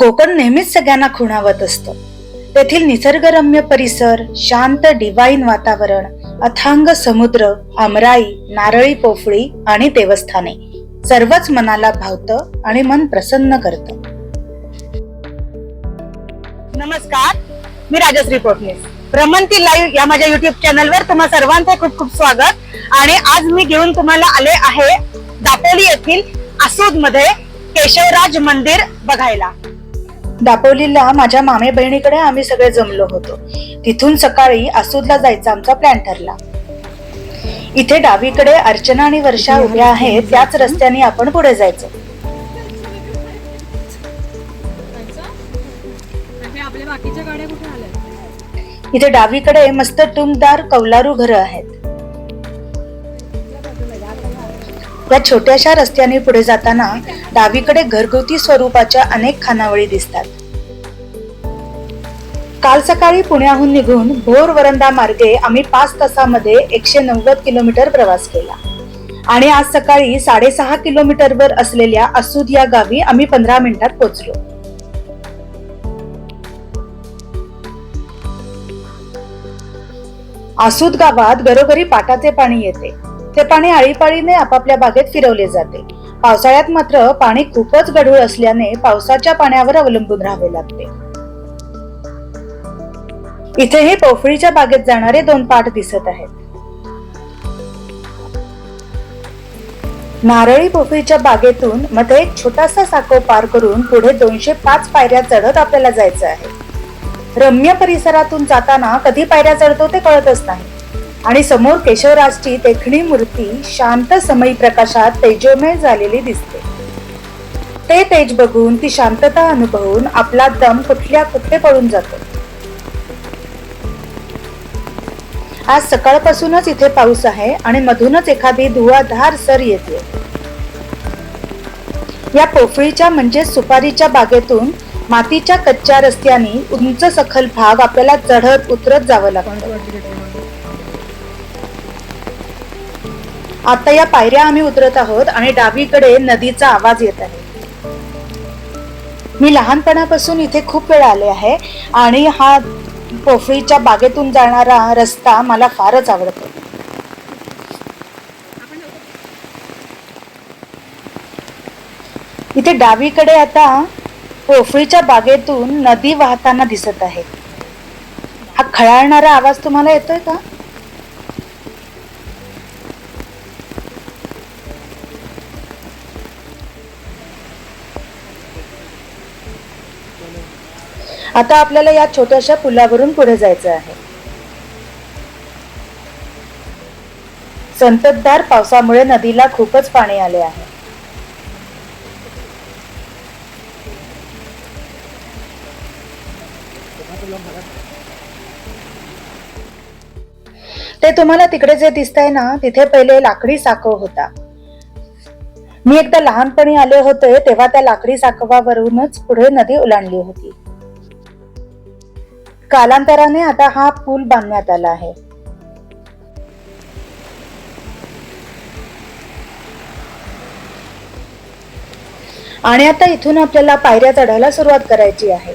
कोकण नेहमीच सगळ्यांना खुणावत असतं. तेथील निसर्गरम्य परिसर शांत डिवाईन वातावरण अथांग समुद्र अमराई नारळी पोफळी आणि देवस्थाने सर्वच मनाला भावतं आणि मन प्रसन्न करतं. नमस्कार मी राजश्री पोटणीस भ्रमंती लाईव्ह या माझ्या युट्यूब चॅनलवर तुम्हा सर्वांचे खूप खूप स्वागत. आणि आज मी घेऊन तुम्हाला आले आहे दापोली येथील आसूदमध्ये केशवराज मंदिर बघायला. दापोलीला माझ्या मामे बहिणीकडे आम्ही सगळे जमलो होतो. तिथून सकाळी आसूदला जायचा आमचा प्लॅन ठरला. इथे डावीकडे अर्चना आणि वर्षा उभ्या आहेत त्याच रस्त्याने आपण पुढे जायचं. इथे डावीकडे मस्त टुमदार कौलारू घरं आहेत. या छोट्याशा रस्त्याने पुढे जाताना डावीकडे घरगुती स्वरूपाच्या अनेक खानावळी दिसतात. काल सकाळी पुण्याहून निघून भोर वरंदा मार्गे आम्ही पाच तासामध्ये एकशे नव्वद किलोमीटर प्रवास केला. आणि आज सकाळी साडेसहा किलोमीटरवर असलेल्या असूद या गावी आम्ही पंधरा मिनिटात पोहोचलो. आसूद गावात घरोघरी पाटाचे पाणी येते. ते पाणी आळीपाळीने आपापल्या बागेत फिरवले जाते. पावसाळ्यात मात्र पाणी खूपच गढूळ असल्याने पावसाच्या पाण्यावर अवलंबून राहावे लागते. इथेही पोफळीच्या बागेत जाणारे दोन पाठ दिसत आहेत. नारळी पोफळीच्या बागेतून मध्ये एक छोटासा साको पार करून पुढे दोनशे पाच पायऱ्या चढत आपल्याला जायचं आहे. रम्य परिसरातून जाताना कधी पायऱ्या चढतो ते कळतच नाही. आणि समोर केशवराजची देखणी मूर्ती शांत समयी प्रकाशात तेजोमय झालेली दिसते. ते तेज बघून ती शांतता अनुभवून आपला दम कुठल्या कुठे पडून जातो. आज सकाळपासूनच इथे पाऊस आहे आणि मधूनच एखादी धुवाधार सर येते. या पोफळीच्या म्हणजे सुपारीच्या बागेतून मातीच्या कच्च्या रस्त्याने उंच सखल भाग आपल्याला चढत उतरत जावं लागतं. आता या पायऱ्या आम्ही उतरत आहोत आणि डावीकडे नदीचा आवाज येत आहे. मी लहानपणापासून इथे खूप वेळा आले आहे आणि हा पोफळीच्या बागेतून जाणारा रस्ता मला फारच आवडतो. इथे डावीकडे आता पोफळीच्या बागेतून नदी वाहताना दिसत आहे. हा खळाळणारा आवाज तुम्हाला येतोय का? आता आपल्याला या छोट्याशा पुलावरून पुढे जायचं आहे. संततधार पावसामुळे नदीला खूपच पाणी आले आहे. ते तुम्हाला तिकडे जे दिसतंय ना तिथे पहिले लाकडी साकव होता. मी एकदा लहानपणी आले होते तेव्हा त्या लाकडी साकवावरूनच पुढे नदी ओलांडली होती. कालांतराने आता हा पूल बांधण्यात आला आहे. आणि आता इथून आपल्याला पायऱ्या चढायला सुरुवात करायची आहे.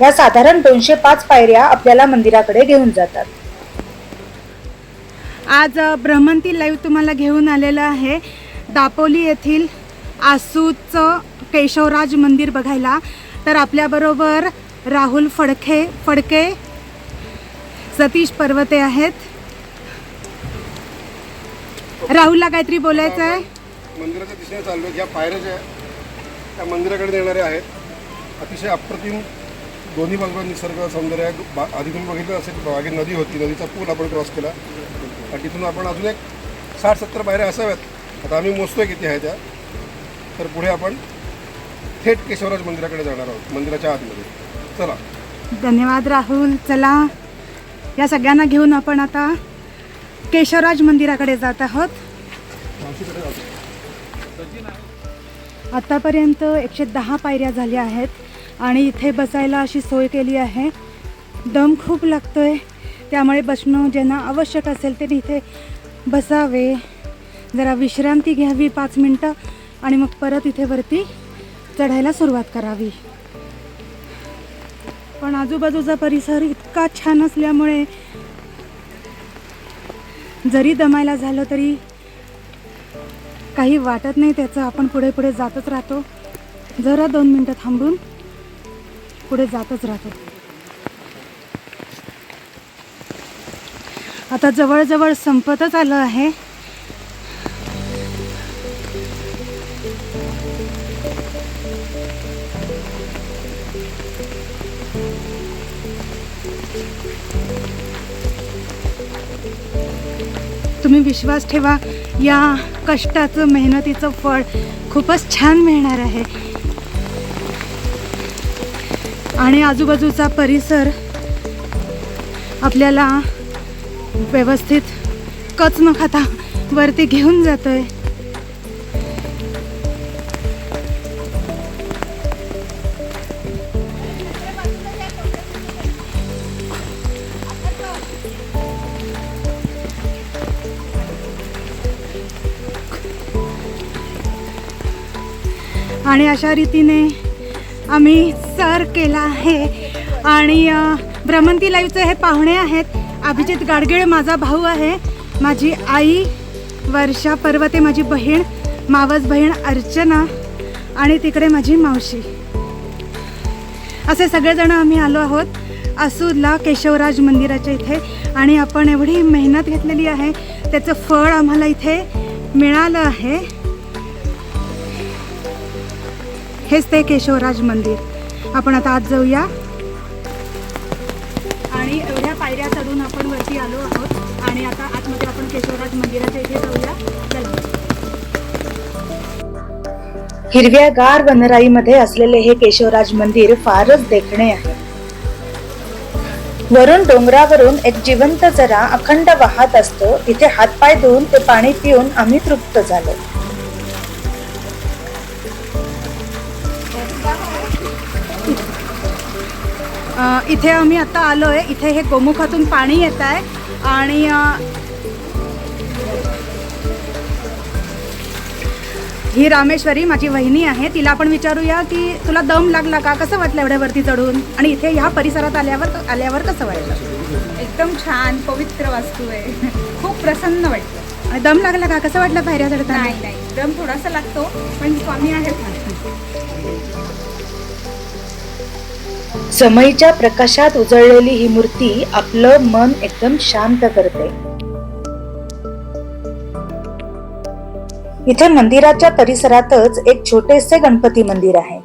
या साधारण दोनशे पाच पायऱ्या आपल्याला मंदिराकडे घेऊन जातात. आज ब्रह्मंती भ्रमंती लाईव्ह तुम्हाला घेऊन आलेलं आहे. दापोली येथील आसूचं केशवराज मंदिर बघायला. तर आपल्याबरोबर राहुल फडके फडके सतीश पर्वते आहेत. राहुलला काहीतरी बोलायचं आहे? मंदिराच्या दिशेने चाललो ज्या पायऱ्या ज्या त्या मंदिराकडे नेणाऱ्या आहेत. अतिशय अप्रतिम दोन्ही बाजूला निसर्ग सौंदर्य बा आधी तुम्ही बघितलं असेल मागे नदी होती. नदीचा पूल आपण क्रॉस केला. आणि तिथून आपण अजून एक साठ सत्तर पायऱ्या असाव्यात. आता आम्ही मोजतोय किती आहे त्या. तर पुढे आपण थेट केशवराज मंदिराकडे जाणार आहोत मंदिराच्या आतमध्ये. चला. धन्यवाद राहुल. चला. या सगळ्यांना घेऊन आपण आता केशवराज मंदिराकडे जात आहोत. आतापर्यंत एकशे दहा पायऱ्या झाल्या आहेत आणि इथे बसायला अशी सोय केली आहे. दम खूप लागतोय. त्यामुळे बसणं ज्यांना आवश्यक असेल त्यांनी इथे बसावे. जरा विश्रांती घ्यावी पाच मिनटं आणि मग परत इथे वरती चढायला सुरुवात करावी. पण आजूबाजूचा परिसर इतका छान असल्यामुळे जरी दमायला झालं तरी काही वाटत नाही त्याचं. आपण पुढे पुढे जातच राहतो. जरा दोन मिनटं थांबून पुढे जातच राहतो. आता जवळजवळ संपतच आलं आहे. तुम्ही विश्वास ठेवा या कष्टाचं मेहनतीचं फळ खूपच छान मिळणार आहे. आणि आजूबाजूचा परिसर आपल्याला व्यवस्थित कच न खाता वरती घेऊन जातोय. आणि अशा रीतीने आम्ही सर केला आहे. आणि भ्रमंती लाईव्हचे हे पाहुणे आहेत. अभिजित गाडगिळ माझा भाऊ आहे. माझी आई वर्षा पर्वते माझी बहीण मावस बहीण अर्चना आणि तिकडे माझी मावशी. असे सगळेजण आम्ही आलो आहोत असूला केशवराज मंदिराच्या इथे. आणि आपण एवढी मेहनत घेतलेली आहे. त्याचं फळ आम्हाला इथे मिळालं आहे. हेच ते केशवराज मंदिर. आपण आता आत जाऊया. आणि एवढ्या पायऱ्या चढून आपण वरती आलो आहोत. आणि आता आतमध्ये आपण केशवराज मंदिराच्या इथे जाऊया. चला. हिरव्यागार वनराईमध्ये असलेले हे केशवराज मंदिर फारच देखणे आहे. वरून डोंगरावरून एक जिवंत जरा अखंड वाहत असतो. इथे हातपाय धुवून ते पाणी पिऊन आम्ही तृप्त झालो. इथे आम्ही आता आलो आहे इथे हे गोमुखातून पाणी येत आहे. आणि ही रामेश्वरी माझी वहिनी आहे. तिला आपण विचारूया की तुला दम लागला का? कसं वाटलं एवढ्यावरती चढून? आणि इथे ह्या परिसरात आल्यावर आल्यावर कसं वाटलं? एकदम छान पवित्र वास्तू आहे. खूप प्रसन्न वाटतं आणि दम लागला का? कसं वाटलं पायऱ्या चढताना? नाही नाही. दम थोडासा लागतो पण स्वामी आहेत समईच्या प्रकाशात उजळलेली ही मूर्ती आपलं मन एकदम शांत करते. इथे मंदिराच्या परिसरातच एक छोटेसे गणपती मंदिर आहे.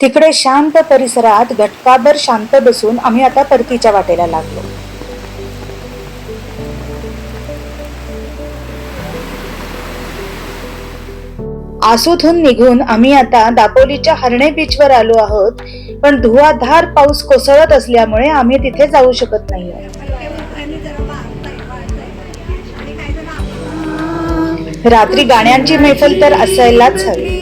तिकडे शांत परिसरात घटकाभर शांत बसून आम्ही आता परतीच्या वाटेला लागलो. आसूतहून निघून आम्ही आता दापोलीच्या हरणे बीचवर आलो आहोत. पण धुवाधार पाऊस कोसळत असल्यामुळे आम्ही तिथे जाऊ शकत नाही रात्री गाण्यांची मैफल तर असायलाच हवी.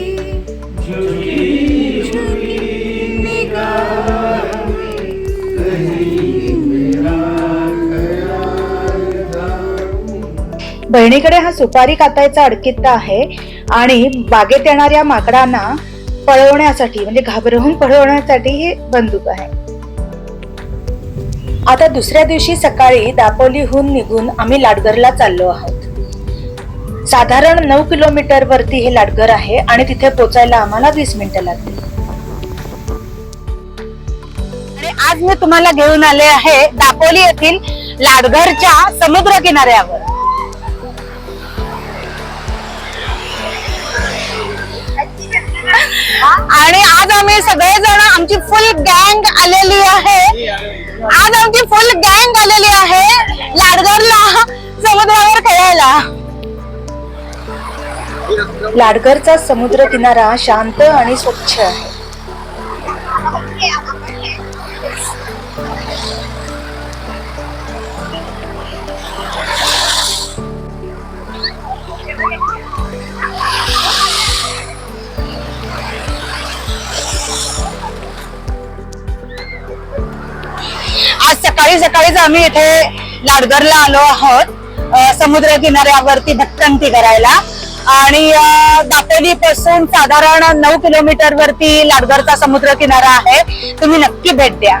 बहिणीकडे हा सुपारी कातायचा अडकित्ता आहे. आणि बागेत येणाऱ्या माकडांना पळवण्यासाठी म्हणजे घाबरवून पळवण्यासाठी ही बंदूक आहे. आता दुसऱ्या दिवशी सकाळी दापोलीहून निघून आम्ही लाडगरला चाललो आहोत. साधारण नऊ किलोमीटर वरती हे लाडगर आहे आणि तिथे पोचायला आम्हाला वीस मिनिटं लागली आणि आज मी तुम्हाला घेऊन आले आहे दापोली येथील लाडघरच्या समुद्र किनाऱ्यावर. आणि आज आम्ही सगळेजण आमची फुल गँग आलेली आहे. आज आमची फुल गँग आलेली आहे लाडगरला समुद्रावर खेळायला. लाडगरचा समुद्र किनारा शांत आणि स्वच्छ आहे. सकाळी सकाळीच आम्ही इथे लाडगरला आलो आहोत समुद्र किनाऱ्यावरती भटकंती करायला. आणि दापोली पासून साधारण नऊ किलोमीटर वरती लाडगरचा समुद्र किनारा आहे. तुम्ही नक्की भेट द्या.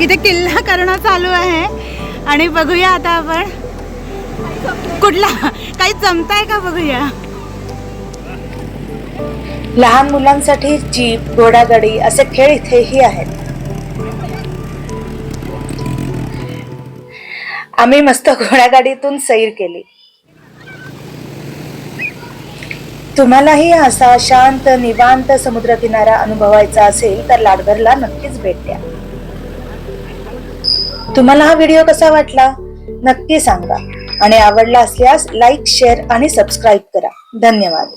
इथे किल्ला करणं चालू आहे. आणि बघूया आता आपण. कुठला? काही जमताय का बघूया? लहान मुलांसाठी जीप घोडागाडी असे खेळ इथेही आहेत. आम्ही मस्त घोडागाडीतून सैर केली. तुम्हालाही असा शांत निवांत समुद्रकिनारा अनुभवायचा असेल तर लाडघरला नक्कीच भेट द्या. तुम्हाला हा व्हिडिओ कसा वाटला? नक्की सांगा. आणि आवडला असल्यास लाईक शेअर आणि सबस्क्राईब करा. धन्यवाद.